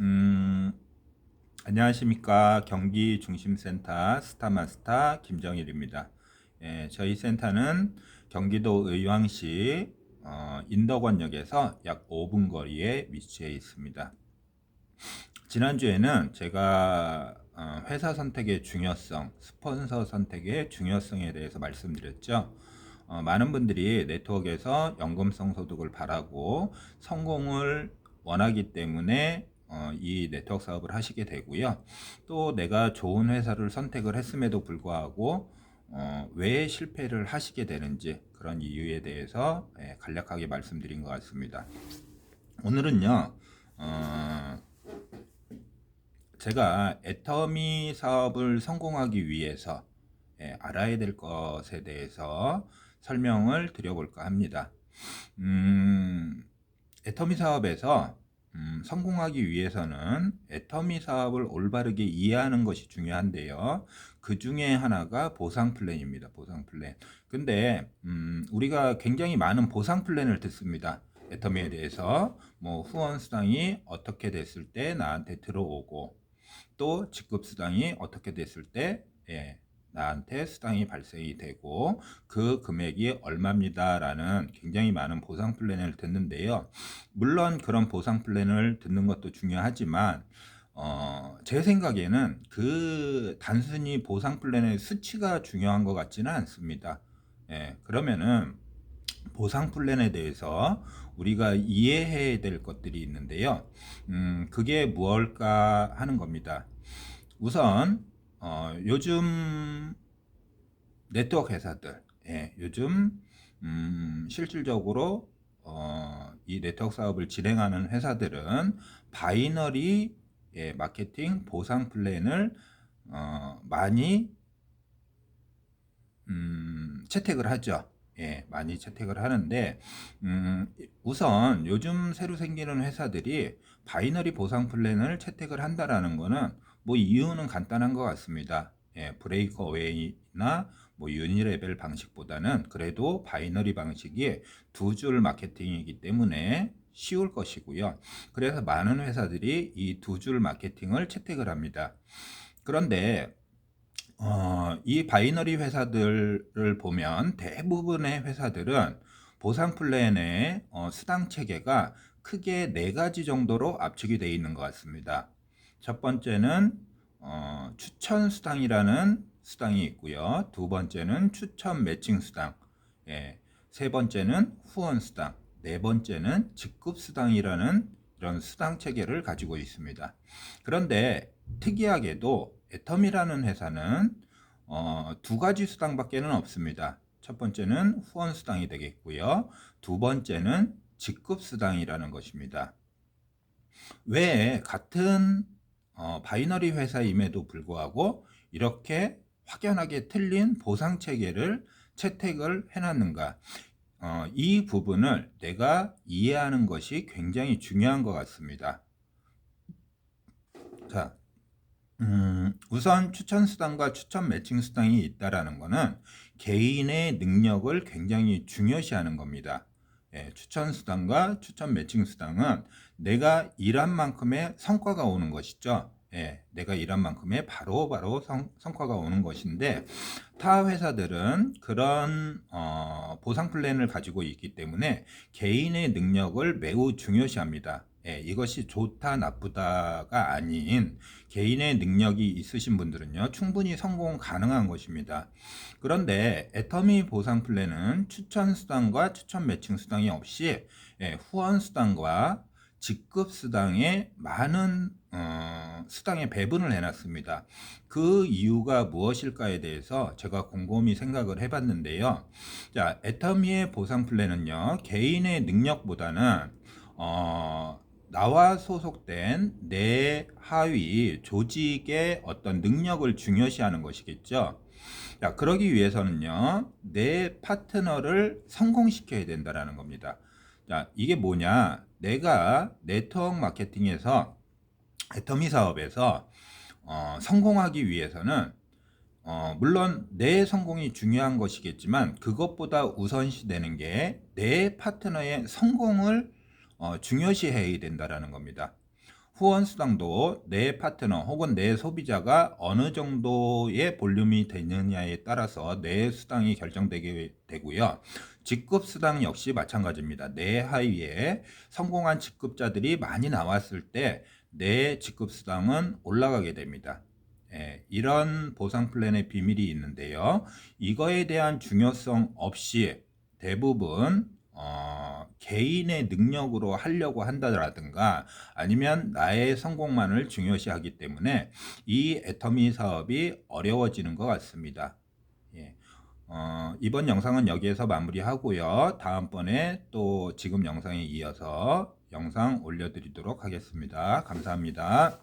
음, 안녕하십니까. 경기 중심센터 스타마스타 김정일입니다. 예, 저희 센터는 경기도 의왕시 어, 인덕원역에서 약 5분 거리에 위치해 있습니다. 지난주에는 제가 어, 회사 선택의 중요성, 스폰서 선택의 중요성에 대해서 말씀드렸죠. 어, 많은 분들이 네트워크에서 연금성 소득을 바라고 성공을 원하기 때문에 어, 이 네트워크 사업을 하시게 되고요. 또 내가 좋은 회사를 선택을 했음에도 불구하고 어, 왜 실패를 하시게 되는지 그런 이유에 대해서 예, 간략하게 말씀드린 것 같습니다. 오늘은요. 어, 제가 애터미 사업을 성공하기 위해서 예, 알아야 될 것에 대해서 설명을 드려볼까 합니다. 음, 애터미 사업에서 음, 성공하기 위해서는 애터미 사업을 올바르게 이해하는 것이 중요한데요. 그 중에 하나가 보상 플랜입니다. 보상 플랜. 근데 음, 우리가 굉장히 많은 보상 플랜을 듣습니다. 애터미에 대해서 뭐 후원 수당이 어떻게 됐을 때 나한테 들어오고 또 직급 수당이 어떻게 됐을 때 예, 나한테 수당이 발생이 되고 그 금액이 얼마입니다라는 굉장히 많은 보상 플랜을 듣는데요. 물론 그런 보상 플랜을 듣는 것도 중요하지만 어, 제 생각에는 그 단순히 보상 플랜의 수치가 중요한 것 같지는 않습니다. 예, 그러면은 보상 플랜에 대해서 우리가 이해해야 될 것들이 있는데요. 음, 그게 무엇일까 하는 겁니다. 우선 어, 요즘 네트워크 회사들, 예, 요즘 음, 실질적으로 어, 이 네트워크 사업을 진행하는 회사들은 바이너리 예, 마케팅 보상 플랜을 어, 많이 음, 채택을 하죠. 예, 많이 채택을 하는데 음, 우선 요즘 새로 생기는 회사들이 바이너리 보상 플랜을 채택을 한다라는 거는 뭐 이유는 간단한 것 같습니다. 예, 브레이크 어웨이나 뭐 유니레벨 방식보다는 그래도 바이너리 방식이 두 줄 마케팅이기 때문에 쉬울 것이고요. 그래서 많은 회사들이 이 두 줄 마케팅을 채택을 합니다. 그런데 어, 이 바이너리 회사들을 보면 대부분의 회사들은 보상 플랜의 어, 수당 체계가 크게 네 가지 정도로 압축이 되어 있는 것 같습니다. 첫 번째는 어, 추천 수당이라는 수당이 있고요. 두 번째는 추천 매칭 수당, 예, 세 번째는 후원 수당, 네 번째는 직급 수당이라는 이런 수당 체계를 가지고 있습니다. 그런데 특이하게도 애텀이라는 회사는 어, 두 가지 수당밖에는 없습니다. 첫 번째는 후원 수당이 되겠고요. 두 번째는 직급 수당이라는 것입니다. 왜 같은 어, 바이너리 회사임에도 불구하고 이렇게 확연하게 틀린 보상 체계를 채택을 해놨는가? 어, 이 부분을 내가 이해하는 것이 굉장히 중요한 것 같습니다. 자, 음, 우선 추천 수당과 추천 매칭 수당이 있다라는 것은 개인의 능력을 굉장히 중요시하는 겁니다. 예, 추천 수당과 추천 매칭 수당은 내가 일한 만큼의 성과가 오는 것이죠. 예, 내가 일한 만큼의 바로바로 바로 성, 성과가 오는 것인데 타 회사들은 그런 어, 보상 플랜을 가지고 있기 때문에 개인의 능력을 매우 중요시합니다. 예, 이것이 좋다 나쁘다가 아닌 개인의 능력이 있으신 분들은요 충분히 성공 가능한 것입니다. 그런데 애터미 보상 플랜은 추천 수당과 추천 매칭 수당이 없이 예, 후원 수당과 직급 수당에 많은 어, 수당에 배분을 해놨습니다. 그 이유가 무엇일까에 대해서 제가 곰곰이 생각을 해봤는데요. 자, 애터미의 보상 플랜은요 개인의 능력보다는 어, 나와 소속된 내 하위 조직의 어떤 능력을 중요시하는 것이겠죠. 자, 그러기 위해서는요, 내 파트너를 성공시켜야 된다라는 겁니다. 자, 이게 뭐냐? 내가 네트워크 마케팅에서 애터미 사업에서 어, 성공하기 위해서는 어, 물론 내 성공이 중요한 것이겠지만 그것보다 우선시 되는 게 내 파트너의 성공을 어, 중요시해야 된다라는 겁니다. 후원 수당도 내 파트너 혹은 내 소비자가 어느 정도의 볼륨이 되느냐에 따라서 내 수당이 결정되게 되고요. 직급 수당 역시 마찬가지입니다. 내 하위에 성공한 직급자들이 많이 나왔을 때 내 직급 수당은 올라가게 됩니다. 예, 이런 보상 플랜의 비밀이 있는데요. 이거에 대한 중요성 없이 대부분 어, 개인의 능력으로 하려고 한다라든가 아니면 나의 성공만을 중요시하기 때문에 이 애터미 사업이 어려워지는 것 같습니다. 예. 어, 이번 영상은 여기에서 마무리하고요. 다음번에 또 지금 영상에 이어서 영상 올려드리도록 하겠습니다. 감사합니다.